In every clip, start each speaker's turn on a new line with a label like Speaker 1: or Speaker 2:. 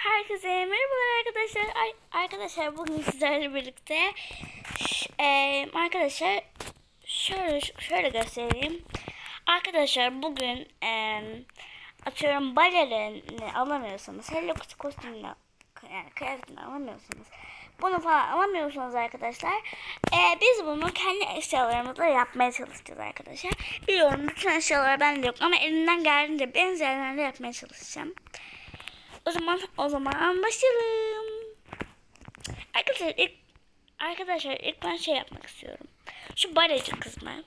Speaker 1: Herkese merhabalar arkadaşlar. Ay, arkadaşlar bugün sizlerle birlikte e, arkadaşlar şöyle şöyle göstereyim. Arkadaşlar bugün e, atıyorum balerini alamıyorsanız Hello Kitty kostümünü yani kıyafetini alamıyorsanız bunu falan alamıyorsanız arkadaşlar e, biz bunu kendi eşyalarımızla yapmaya çalışacağız arkadaşlar. Biliyorum bütün eşyalar bende yok ama elimden geldiğince benzerlerle yapmaya çalışacağım. O zaman o zaman başlayalım. Arkadaşlar ilk arkadaşlar ilk ben şey yapmak istiyorum. Şu barajı kısmı.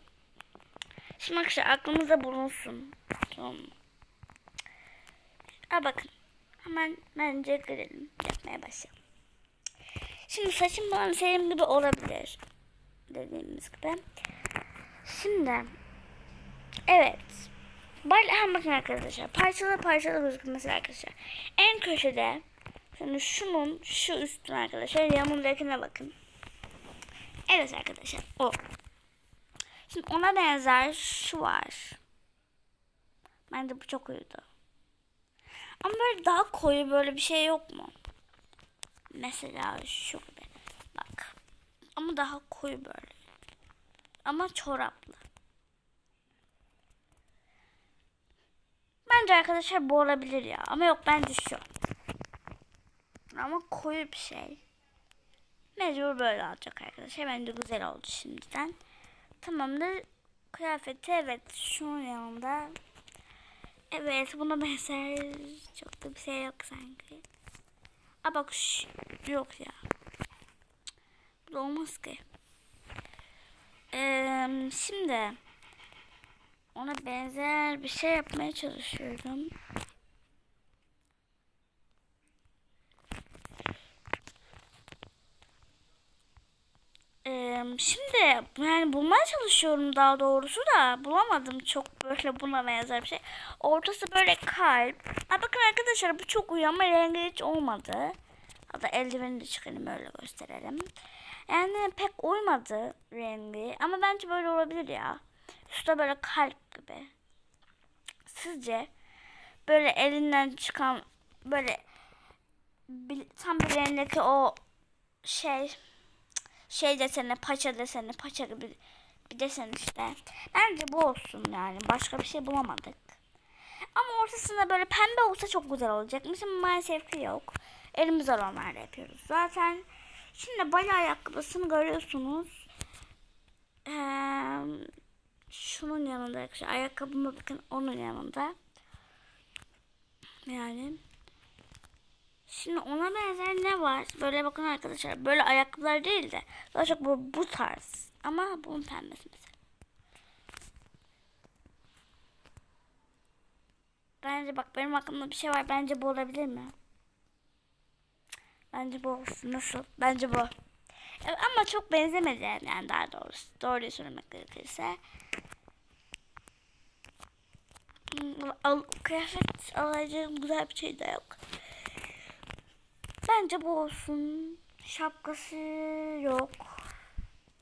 Speaker 1: Şimdi arkadaşlar aklımızda bulunsun. Tamam mı? Bakın. Hemen bence girelim. Yapmaya başlayalım. Şimdi saçım falan senin gibi olabilir. Dediğimiz gibi. Şimdi evet. Bal ha bakın arkadaşlar. Parçalı parçalı gözükmesi arkadaşlar. En köşede şimdi şunun şu üstün arkadaşlar yanındakine bakın. Evet arkadaşlar o. Şimdi ona benzer şu var. Bence bu çok uydu. Ama böyle daha koyu böyle bir şey yok mu? Mesela şu gibi. Bak. Ama daha koyu böyle. Ama çoraplı. Bence arkadaşlar bu olabilir ya. Ama yok bence şu. Ama koyu bir şey. Mecbur böyle olacak arkadaşlar. Bence güzel oldu şimdiden. Tamamdır. Kıyafeti evet şunun yanında. Evet buna benzer çok da bir şey yok sanki. Aa bak şu, yok ya. Bu olmaz ki. Ee, şimdi ona benzer bir şey yapmaya çalışıyorum. Şimdi yani bulmaya çalışıyorum daha doğrusu da bulamadım çok böyle buna benzer bir şey. Ortası böyle kalp. Ha bakın arkadaşlar bu çok ama rengi hiç olmadı. Hatta eldiveni de çıkarayım öyle gösterelim. Yani pek uymadı rengi ama bence böyle olabilir ya. Üstte böyle kalp gibi. Sizce böyle elinden çıkan böyle tam bileğindeki o şey şey deseni paça deseni paça gibi bir desen işte. Bence bu olsun yani. Başka bir şey bulamadık. Ama ortasında böyle pembe olsa çok güzel olacak. Mesela maalesef ki yok. Elimiz olanlarla yapıyoruz. Zaten şimdi bale ayakkabısını görüyorsunuz. Ee, şunun yanında arkadaşlar. Ayakkabıma bakın onun yanında. Yani. Şimdi ona benzer ne var? Böyle bakın arkadaşlar. Böyle ayakkabılar değil de. Daha çok bu, bu tarz. Ama bunun pembesi mesela. Bence bak benim aklımda bir şey var. Bence bu olabilir mi? Bence bu olsun. Nasıl? Bence bu. Evet, ama çok benzemedi yani daha doğrusu. Doğruyu söylemek gerekirse. Al, kıyafet alacağım güzel bir şey de yok. Bence bu olsun. Şapkası yok.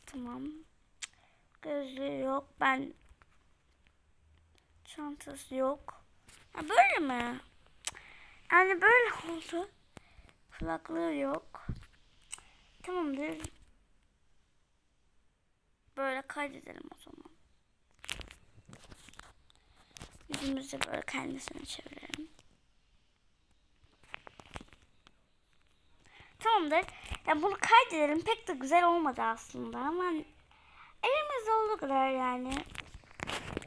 Speaker 1: Tamam. Gözlüğü yok. Ben çantası yok. Ha, böyle mi? Yani böyle oldu. Kulaklığı yok. Tamamdır. Böyle kaydedelim o zaman. Yüzümüzü böyle kendisine çevirelim. Tamamdır. Ya bunu kaydedelim. Pek de güzel olmadı aslında ama elimizde olduğu kadar yani.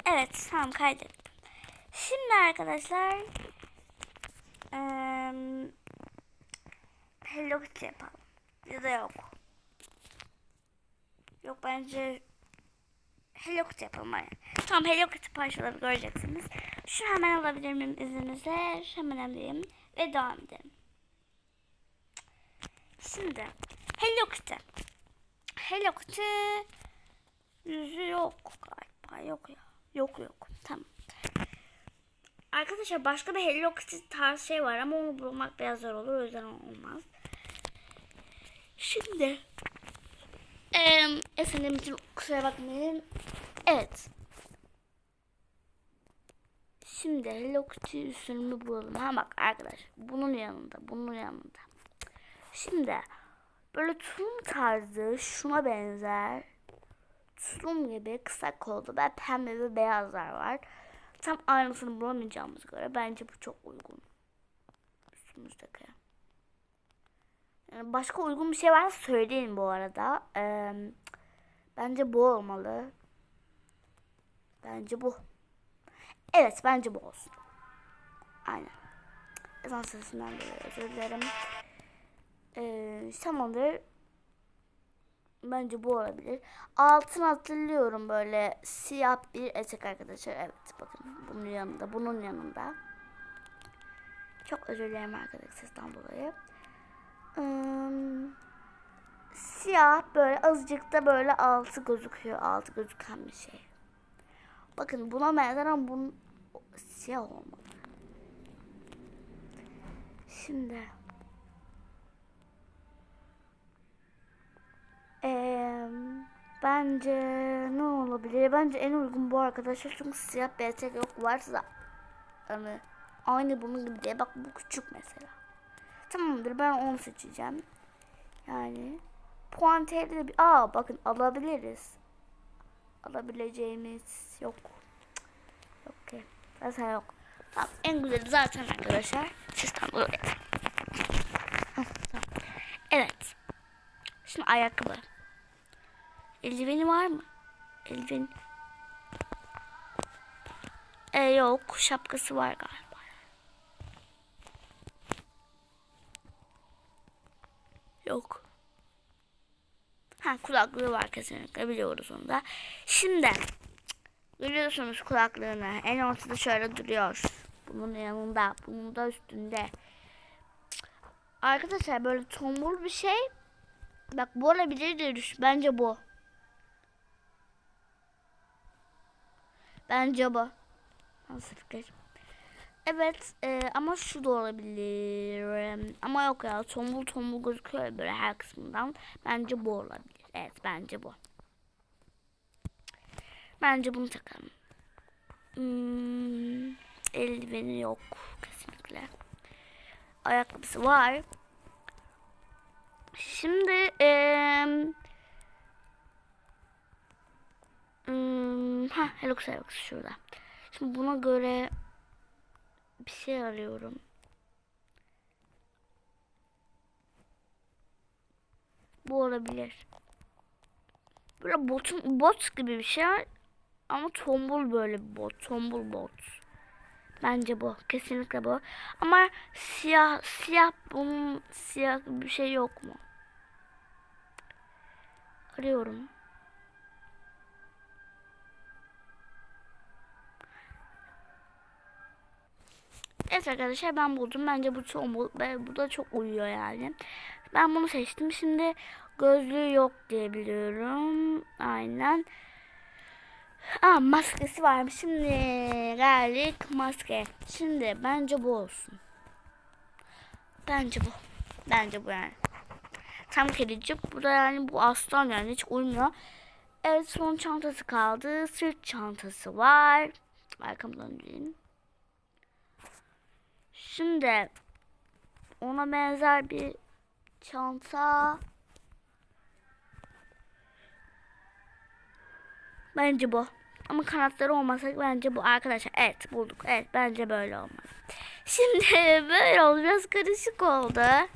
Speaker 1: Evet tamam kaydettim. Şimdi arkadaşlar eee Hello Kitty yapalım. Ya da yok. Yok bence Hello Kitty yapalım. Tamam Hello Kitty parçaları göreceksiniz. Şu hemen alabilir miyim izninizle? Hemen alayım. Ve devam edelim. Şimdi Hello Kitty. Hello Kitty yüzü yok galiba. Yok ya. Yok yok. Tamam. Arkadaşlar başka bir Hello Kitty tarz şey var ama onu bulmak biraz zor olur. O yüzden olmaz. Şimdi ee, efendim kusura bakmayın. Evet. Şimdi Hello Kitty üstünü bulalım. Ha bak arkadaş bunun yanında bunun yanında. Şimdi böyle tulum tarzı şuna benzer. Tulum gibi kısa kollu ve pembe ve beyazlar var. Tam aynısını bulamayacağımız göre bence bu çok uygun. Üstümüzdeki. Yani başka uygun bir şey varsa söyleyin bu arada. Ee, bence bu olmalı. Bence bu. Evet bence bu olsun. Aynen. Ezan sesinden dolayı özür dilerim. Ee, tamamdır. Bence bu olabilir. Altın hatırlıyorum böyle siyah bir etek arkadaşlar. Evet bakın bunun yanında bunun yanında. Çok özür dilerim arkadaşlar sesten dolayı. Ee, siyah böyle azıcık da böyle altı gözüküyor. Altı gözüken bir şey. Bakın buna benzer ama bunun siyah olmalı. Şimdi Eee, bence ne olabilir? Bence en uygun bu arkadaşlar çünkü siyah bir yok varsa hani aynı bunun gibi diye bak bu küçük mesela. Tamamdır ben onu seçeceğim. Yani puantiyeli de bir aa bakın alabiliriz. Alabileceğimiz yok. Ki. Zaten yok. Tamam, en güzeli zaten arkadaşlar. Sistem tamam. Evet. Şimdi ayakkabı. Eldiveni var mı? Eldiven. E, yok. Şapkası var galiba. Yok. Ha kulaklığı var kesinlikle biliyoruz onu da. Şimdi görüyorsunuz kulaklığını. En ortada şöyle duruyor. Bunun yanında, bunun da üstünde. Arkadaşlar böyle tombul bir şey. Bak bu olabilir diye düş. Bence bu. Bence bu. Nasıl fikir? Evet e, ama şu da olabilir. Ama yok ya tombul tombul gözüküyor böyle her kısmından. Bence bu olabilir. Evet bence bu. Bence bunu takalım. Hmm, eldiveni yok kesinlikle. Ayakkabısı var. Şimdi eee hmm, ha Hello ayakkabısı şurada. Şimdi buna göre bir şey arıyorum. Bu olabilir. Böyle botun bot gibi bir şey ama tombul böyle bir bot, tombul bot. Bence bu. Kesinlikle bu. Ama siyah siyah bunun siyah bir şey yok mu? Arıyorum. Evet arkadaşlar ben buldum. Bence bu çok bu da çok uyuyor yani. Ben bunu seçtim. Şimdi gözlüğü yok diye biliyorum. Aynen. Aa maskesi varmış. Şimdi geldik maske. Şimdi bence bu olsun. Bence bu. Bence bu yani. Tam kedicik. Bu da yani bu aslan yani hiç uymuyor. Evet son çantası kaldı. Sırt çantası var. Arkamdan döneyim. Şimdi ona benzer bir çanta. Bence bu. Ama kanatları olmasa bence bu arkadaşlar. Evet bulduk. Evet bence böyle olmalı. Şimdi böyle oldu. Biraz karışık oldu.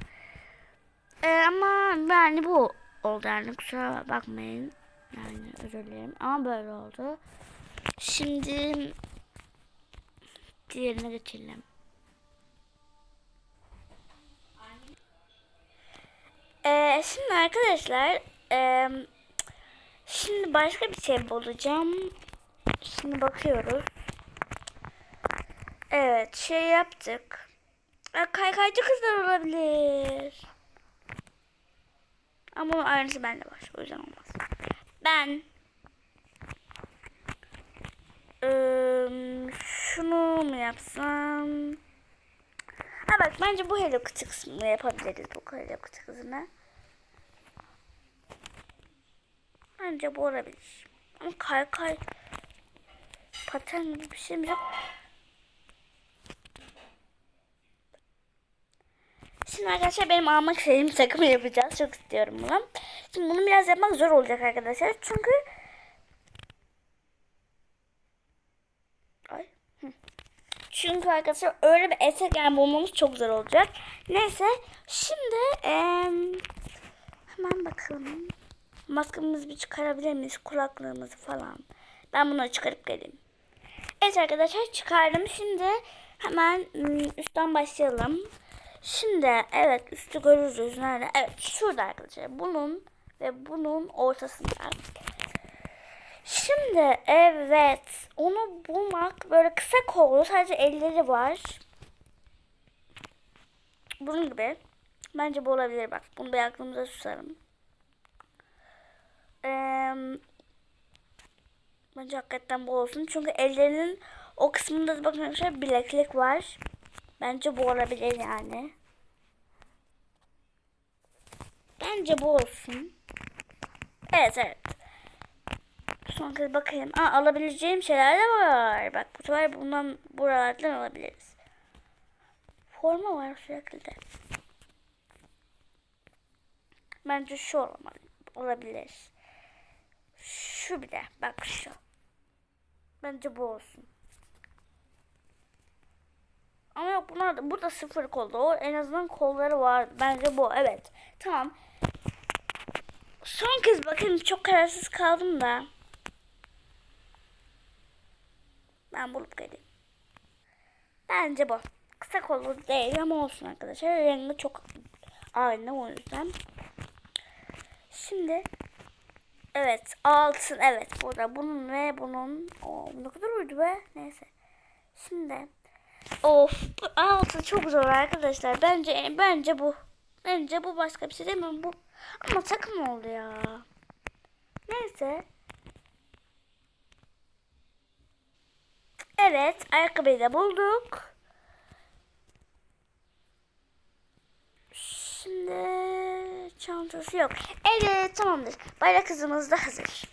Speaker 1: Ee, ama yani bu oldu yani kusura bakmayın. Yani özür dilerim. Ama böyle oldu. Şimdi diğerine geçelim. Ee, şimdi arkadaşlar e, şimdi başka bir şey bulacağım. Şimdi bakıyoruz. Evet şey yaptık. Kaykaycı kızlar olabilir. Ama bunun aynısı bende var. O yüzden olmaz. Ben e, şunu mu yapsam? Ha bak bence bu Hello Kitty kısmını yapabiliriz. Bu Hello Kitty kısmını. Bence bu olabilir. Ama kaykay paten gibi bir şey mi yok? Şimdi arkadaşlar benim almak istediğim takımı yapacağız. Çok istiyorum bunu. Şimdi bunu biraz yapmak zor olacak arkadaşlar. Çünkü Çünkü arkadaşlar öyle bir etek yani bulmamız çok zor olacak. Neyse şimdi em, hemen bakalım. Maskemizi bir çıkarabilir miyiz? Kulaklığımızı falan. Ben bunu çıkarıp geleyim. Evet arkadaşlar çıkardım. Şimdi hemen ım, üstten başlayalım. Şimdi evet üstü görürüz. Nerede? Evet şurada arkadaşlar. Bunun ve bunun ortasında. Şimdi evet onu bulmak böyle kısa kollu sadece elleri var. Bunun gibi. Bence bu olabilir bak. Bunu bir aklımıza tutarım. Eee Bence hakikaten bu olsun. Çünkü ellerinin o kısmında da bakın arkadaşlar bileklik var. Bence bu olabilir yani. Bence bu olsun. Evet evet. Son kez bakayım. Aa, alabileceğim şeyler de var. Bak bu sefer bundan buralardan alabiliriz. Forma var sürekli de. Bence şu olmalı, olabilir. Şu bir de. Bak şu. Bence bu olsun. Ama yok bunlar da burada sıfır kolda. O en azından kolları var. Bence bu. Evet. Tamam. Son kez bakın çok kararsız kaldım da. Ben bulup geleyim. Bence bu. Kısa kollu değil ama olsun arkadaşlar. Rengi çok aynı o yüzden. Şimdi Evet altın evet burada bunun ve bunun o ne kadar uydu be neyse şimdi of altın çok zor arkadaşlar bence bence bu bence bu başka bir şey mi bu ama takım oldu ya neyse evet ayakkabıyı da bulduk Şimdi çantası yok. Evet tamamdır. Bayrak kızımız da hazır.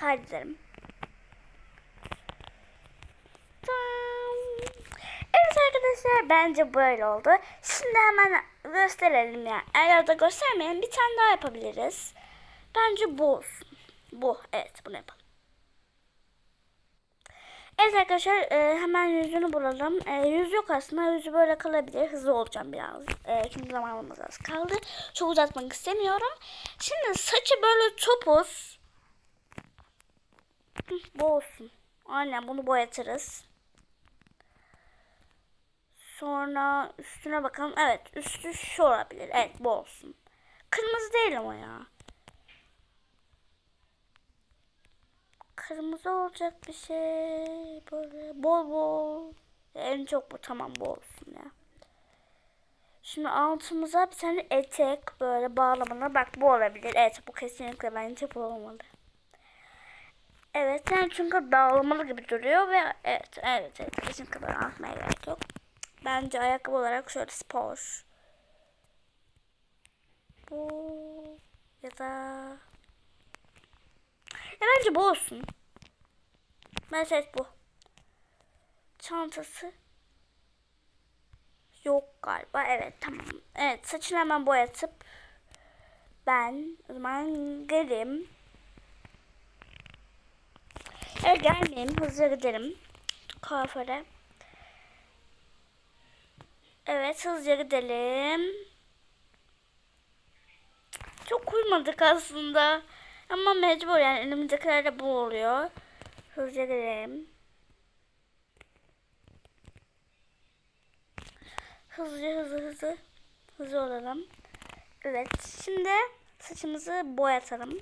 Speaker 1: Kaydederim. Tamam. Evet arkadaşlar bence böyle oldu. Şimdi hemen gösterelim ya. Eğer da göstermeyelim bir tane daha yapabiliriz. Bence bu olsun. Bu. Evet bunu yapalım. Evet arkadaşlar e, hemen yüzünü bulalım. E, yüz yok aslında. Yüzü böyle kalabilir. Hızlı olacağım biraz. E, şimdi zamanımız az kaldı. Çok uzatmak istemiyorum. Şimdi saçı böyle topuz. Bu olsun. Aynen bunu boyatırız. Sonra üstüne bakalım. Evet üstü şu olabilir. Evet bu olsun. Kırmızı değil ama ya. Kırmızı olacak bir şey böyle bol bol en çok bu tamam bu olsun ya. Şimdi altımıza bir tane etek böyle bağlamalı bak bu olabilir. Evet bu kesinlikle bence bu olmalı. Evet yani çünkü bağlamalı gibi duruyor ve evet evet evet kesinlikle böyle atmaya gerek yok. Bence ayakkabı olarak şöyle spor. Bu ya da ya bence bu olsun. Mesela bu. Çantası. Yok galiba. Evet tamam. Evet saçını hemen boyatıp ben o zaman geleyim. Evet gelmeyeyim. Hızlıca gidelim. Kuaföre. Evet hızlıca gidelim. Çok uymadık aslında. Ama mecbur yani elimizdekiler de bu oluyor. Hızlıca gidelim. Hızlıca hızlı hızlı hızlı olalım. Evet şimdi saçımızı boyatalım.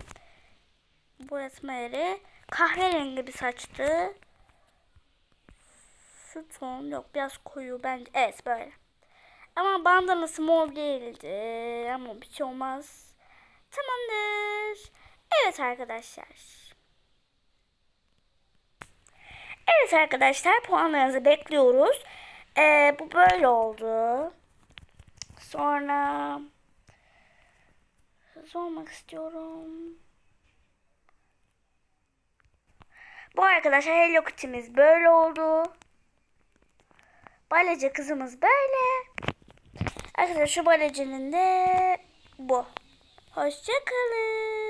Speaker 1: Boyatma yeri kahverengi bir saçtı. Şu ton yok biraz koyu bence. Evet böyle. Ama bandanası mor değildi. Ama bir şey olmaz. Tamamdır. Evet arkadaşlar. Evet arkadaşlar puanlarınızı bekliyoruz. Ee, bu böyle oldu. Sonra hızlı olmak istiyorum. Bu arkadaşlar Hello Kitty'miz böyle oldu. Balece kızımız böyle. Arkadaşlar şu balecinin de bu. Hoşçakalın.